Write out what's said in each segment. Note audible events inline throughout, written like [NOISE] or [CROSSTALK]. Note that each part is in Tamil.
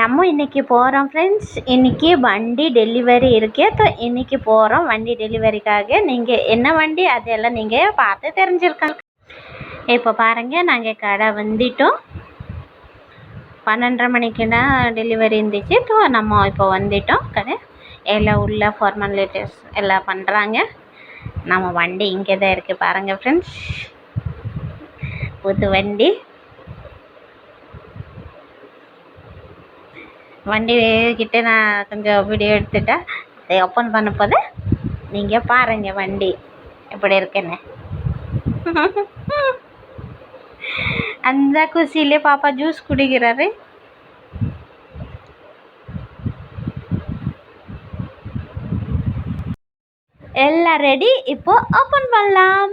நம்ம இன்றைக்கி போகிறோம் ஃப்ரெண்ட்ஸ் இன்றைக்கி வண்டி டெலிவரி இருக்கே. ஸோ இன்னைக்கு போகிறோம் வண்டி டெலிவரிக்காக நீங்கள் என்ன வண்டி? அதெல்லாம் நீங்கள் பார்த்து தெரிஞ்சிருக்கலாம் இப்போ பாருங்கள் நாங்கள் கடை வந்துட்டோம். பன்னெண்டரை மணிக்குனா டெலிவரி இருந்துச்சு. ஸோ நம்ம இப்போ வந்துட்டோம் கடை. எல்லாம் உள்ள ஃபார்மாலிட்டிஸ் எல்லாம் பண்ணுறாங்க நம்ம வண்டி இங்கே தான் இருக்குது பாருங்கள் ஃப்ரெண்ட்ஸ் புது வண்டி. வண்டி கிட்டே நான் கொஞ்சம் வீடியோ எடுத்துட்டேன். அதை ஓப்பன் பண்ண போது நீங்கள் பாருங்கள் வண்டி எப்படி இருக்குன்னு. [LAUGHS] அந்த குசியிலே பாப்பா ஜூஸ் குடிக்கிறாரு. எல்லாம் ரெடி இப்போ ஓப்பன் பண்ணலாம்.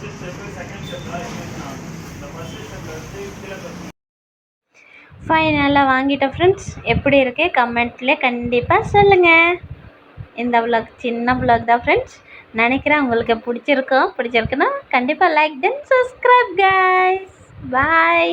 ஃபஸ்ட்டு ஸ்டெப்பு செகண்ட் ஸ்டெப்லாம் இருந்துச்சுன்னா இந்த ஃபஸ்ட்டு ஸ்டெப்பில் வந்து கீழே ஃபைனலாக வாங்கிட்டோம் ஃப்ரெண்ட்ஸ் எப்படி இருக்கு? கமெண்ட்டில் கண்டிப்பாக சொல்லுங்கள் இந்த ப்ளாக் சின்ன ப்ளாக் தான் ஃப்ரெண்ட்ஸ் நினைக்கிறேன் உங்களுக்கு பிடிச்சிருக்கோம் பிடிச்சிருக்குன்னா கண்டிப்பாக like then subscribe guys bye